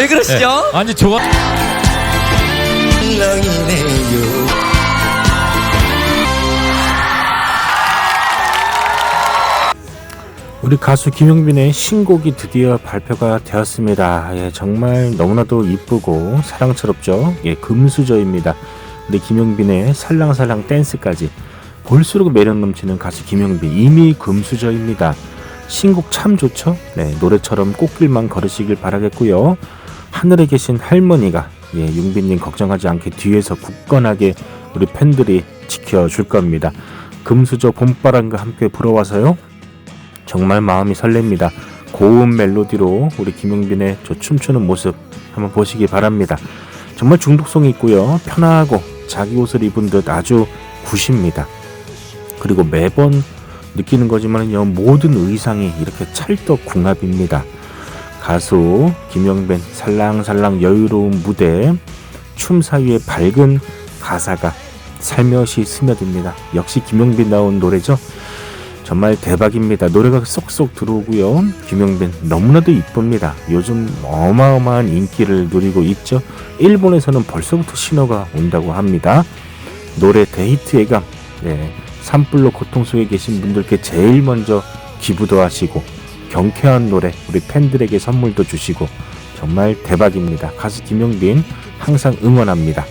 왜 그러시죠? 아니 좋아. 우리 가수 김용빈의 신곡이 드디어 발표가 되었습니다. 예, 정말 너무나도 이쁘고 사랑스럽죠. 예, 금수저입니다. 근데 김용빈의 살랑살랑 댄스까지 볼수록 매력 넘치는 가수 김용빈 이미 금수저입니다. 신곡 참 좋죠? 네, 노래처럼 꽃길만 걸으시길 바라겠고요. 하늘에 계신 할머니가 예, 용빈님 걱정하지 않게 뒤에서 굳건하게 우리 팬들이 지켜줄 겁니다. 금수저 봄바람과 함께 불어와서요. 정말 마음이 설렙니다. 고운 멜로디로 우리 김용빈의 저 춤추는 모습 한번 보시기 바랍니다. 정말 중독성이 있고요. 편하고 자기 옷을 입은 듯 아주 굿입니다. 그리고 매번 느끼는 거지만요. 모든 의상이 이렇게 찰떡궁합입니다. 가수 김용빈 살랑살랑 여유로운 무대 춤 사이에 밝은 가사가 살며시 스며듭니다. 역시 김용빈 나온 노래죠. 정말 대박입니다. 노래가 쏙쏙 들어오고요. 김용빈 너무나도 이쁩니다. 요즘 어마어마한 인기를 누리고 있죠. 일본에서는 벌써부터 신호가 온다고 합니다. 노래 데이트 예감, 네, 산불로 고통 속에 계신 분들께 제일 먼저 기부도 하시고 경쾌한 노래 우리 팬들에게 선물도 주시고 정말 대박입니다. 가수 김용빈 항상 응원합니다.